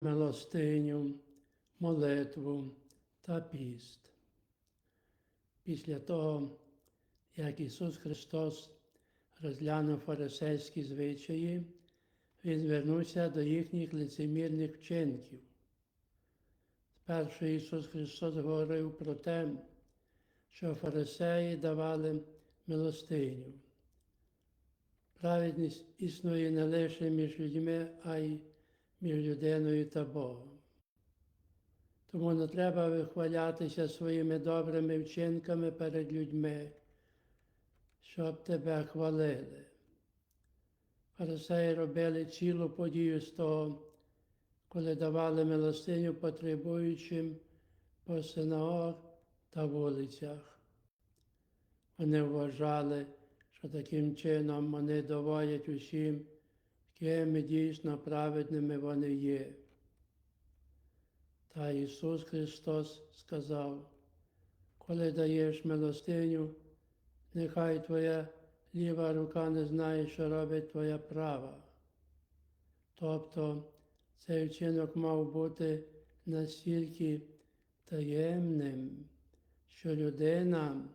милостиню, молитву та піст. Після того, як Ісус Христос розглянув фарисейські звичаї, Він звернувся до їхніх лицемірних вчинків. Спершу Ісус Христос говорив про те, що фарисеї давали милостиню. Праведність існує не лише між людьми, а й між людиною та Богом. Тому не треба вихвалятися своїми добрими вчинками перед людьми, щоб тебе хвалили. Фарисеї робили цілу подію з того, коли давали милостиню потребуючим по синагог та вулицях. Вони вважали, що таким чином вони доводять усім, якими дійсно праведними вони є. Та Ісус Христос сказав, коли даєш милостиню, нехай твоя ліва рука не знає, що робить твоя права. Тобто цей вчинок мав бути настільки таємним, що людина,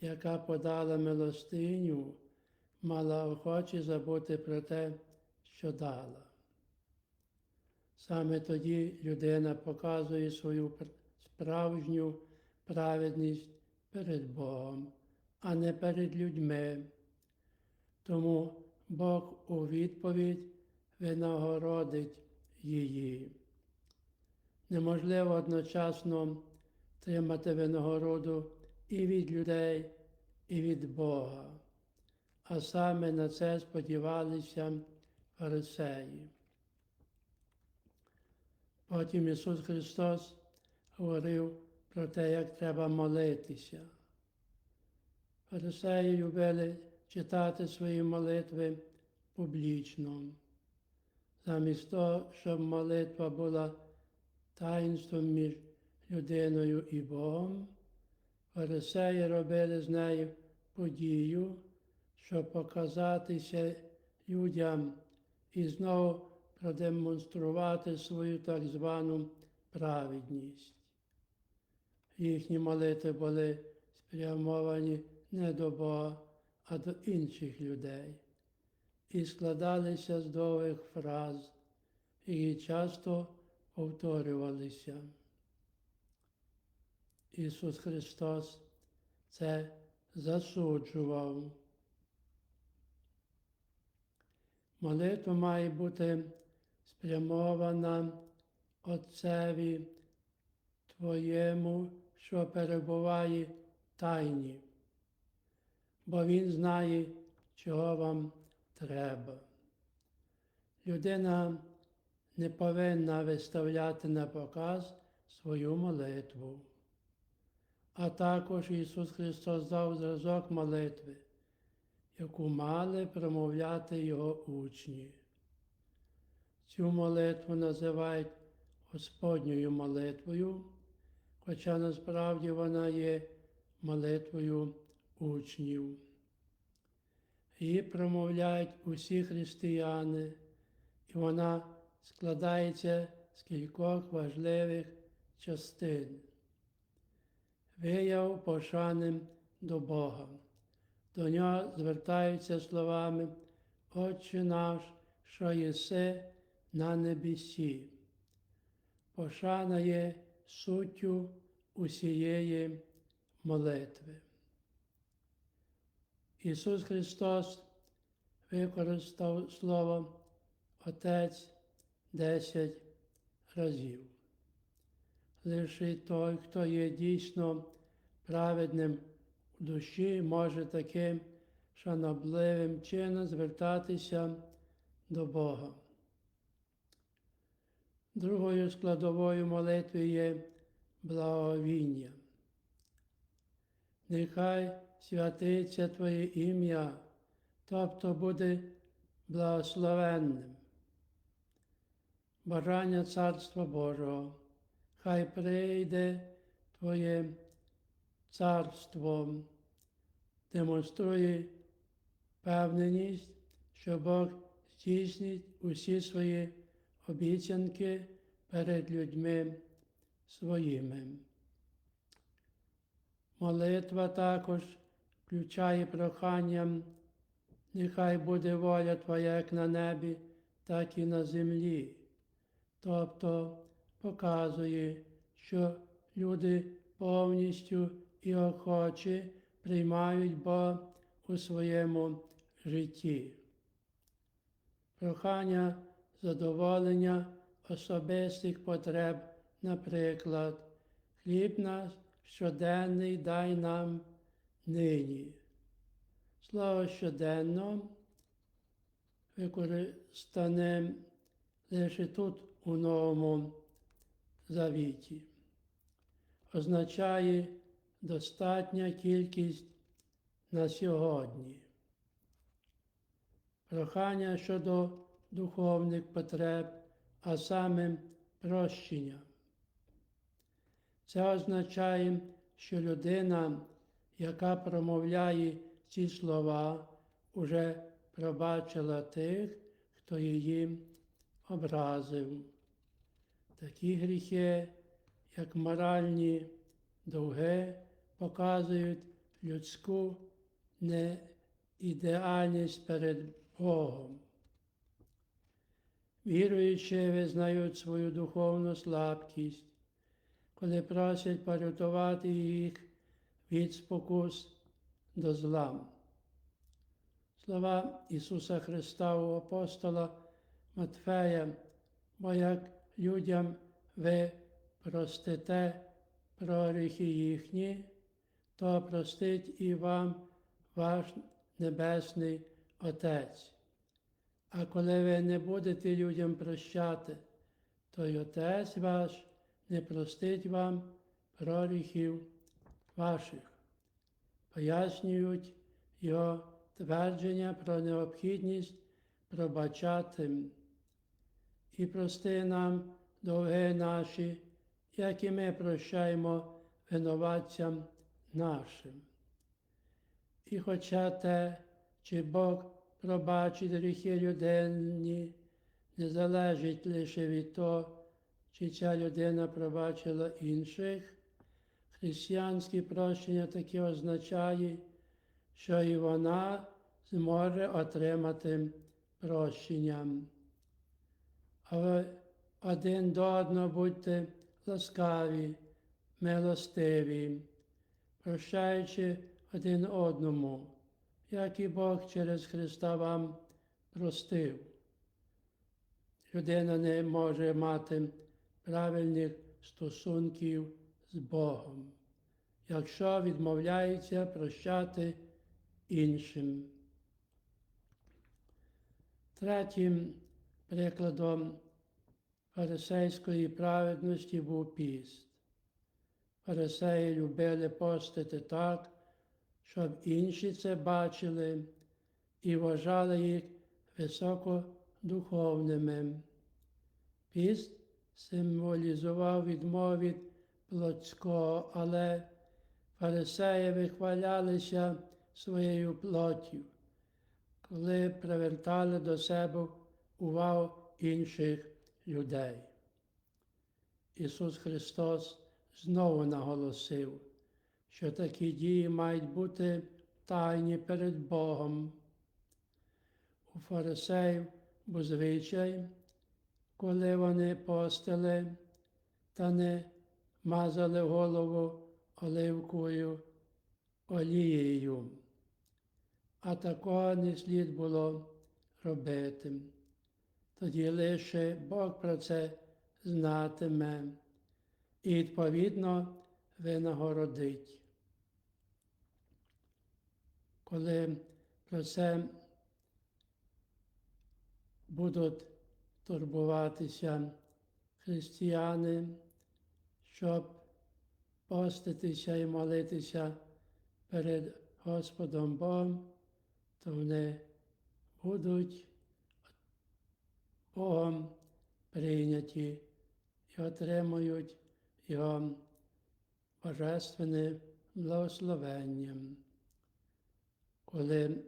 яка подала милостиню, мала охоче забути про те, що дала. Саме тоді людина показує свою справжню праведність перед Богом, а не перед людьми. Тому Бог у відповідь винагородить її. Неможливо одночасно тримати винагороду і від людей, і від Бога, а саме на це сподівалися фарисеї. Потім Ісус Христос говорив про те, як треба молитися. Фарисеї любили читати свої молитви публічно. Замість того, щоб молитва була таїнством між людиною і Богом, фарисеї робили з нею подію, щоб показатися людям і знову продемонструвати свою так звану праведність. Їхні молитви були спрямовані не до Бога, а до інших людей і складалися з довгих фраз, які часто повторювалися. Ісус Христос це засуджував. Молитва має бути спрямована Отцеві Твоєму, що перебуває тайні, бо Він знає, чого вам треба. Людина не повинна виставляти на показ свою молитву. А також Ісус Христос дав зразок молитви, яку мали промовляти Його учні. Цю молитву називають Господньою молитвою, хоча насправді вона є молитвою учнів. Її промовляють усі християни, і вона складається з кількох важливих частин. Вияв пошани до Бога. До нього звертаються словами Отче наш, що єси на небесі. Пошана є суттю усієї молитви. Ісус Христос використав Слово Отець десять разів. Лише той, хто є дійсно праведним душі, може таким шанобливим чином звертатися до Бога. Другою складовою молитви є благовіння. Нехай святиться Твоє ім'я, тобто буде благословенним. Бажання Царства Божого, хай прийде Твоє царство, демонструє певненість, що Бог здійснить усі свої обіцянки перед людьми своїми. Молитва також включає прохання, нехай буде воля Твоя як на небі, так і на землі. Тобто показує, що люди повністю і охоче приймають Бога у своєму житті. Прохання задоволення особистих потреб, наприклад, хліб наш щоденний дай нам нині. Слово щоденно використане лише тут у Новому Завіті. Означає достатня кількість на сьогодні. Прохання щодо духовних потреб, а саме прощення. Це означає, що людина, яка промовляє ці слова, уже пробачила тих, хто її образив. Такі гріхи, як моральні довги, показують людську неідеальність перед Богом. Віруючі визнають свою духовну слабкість, коли просять порятувати їх від спокус до зла. Слова Ісуса Христа у апостола Матфея, бо як людям ви простите про гріхи їхні, то простить і вам ваш Небесний Отець. А коли ви не будете людям прощати, то й Отець ваш не простить вам проріхів ваших. Пояснюють його твердження про необхідність пробачати і прости нам довги наші, як і ми прощаємо винуватцям нашим. І хоча те, чи Бог пробачить гріхи людині, не залежить лише від того, чи ця людина пробачила інших, християнське прощення таке означає, що і вона зможе отримати прощення. А ви один до одного будьте ласкаві, милостиві, прощаючи один одному, як і Бог через Христа вам простив. Людина не може мати правильних стосунків з Богом, якщо відмовляється прощати іншим. Третім прикладом фарисейської праведності був піст. Фарисеї любили постити так, щоб інші це бачили і вважали їх високодуховними. Піст символізував відмову від плотського, але фарисеї вихвалялися своєю плоттю, коли привертали до себе увагу інших людей. Ісус Христос знову наголосив, що такі дії мають бути тайні перед Богом. У фарисеїв був звичай, коли вони постили та не мазали голову оливкою олією, а такого не слід було робити. Тоді лише Бог про це знатиме і відповідно винагородить. Коли про це будуть турбуватися християни, щоб поститися і молитися перед Господом Богом, то вони будуть Богом прийняті і отримують Його божественне благословення. Коли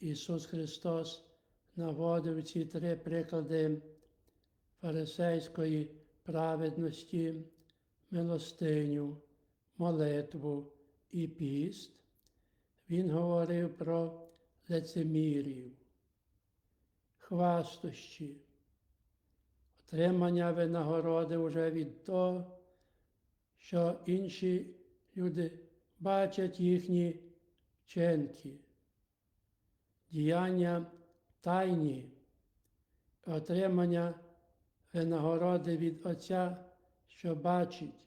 Ісус Христос наводив ці три приклади фарисейської праведності, милостиню, молитву і піст, він говорив про лицемірів, хвастощі, отримання винагороди вже від того, що інші люди бачать їхні вчинки, діяння тайні, отримання винагороди від Отця, що бачить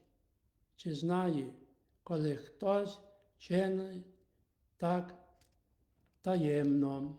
чи знає, коли хтось чинить так таємно.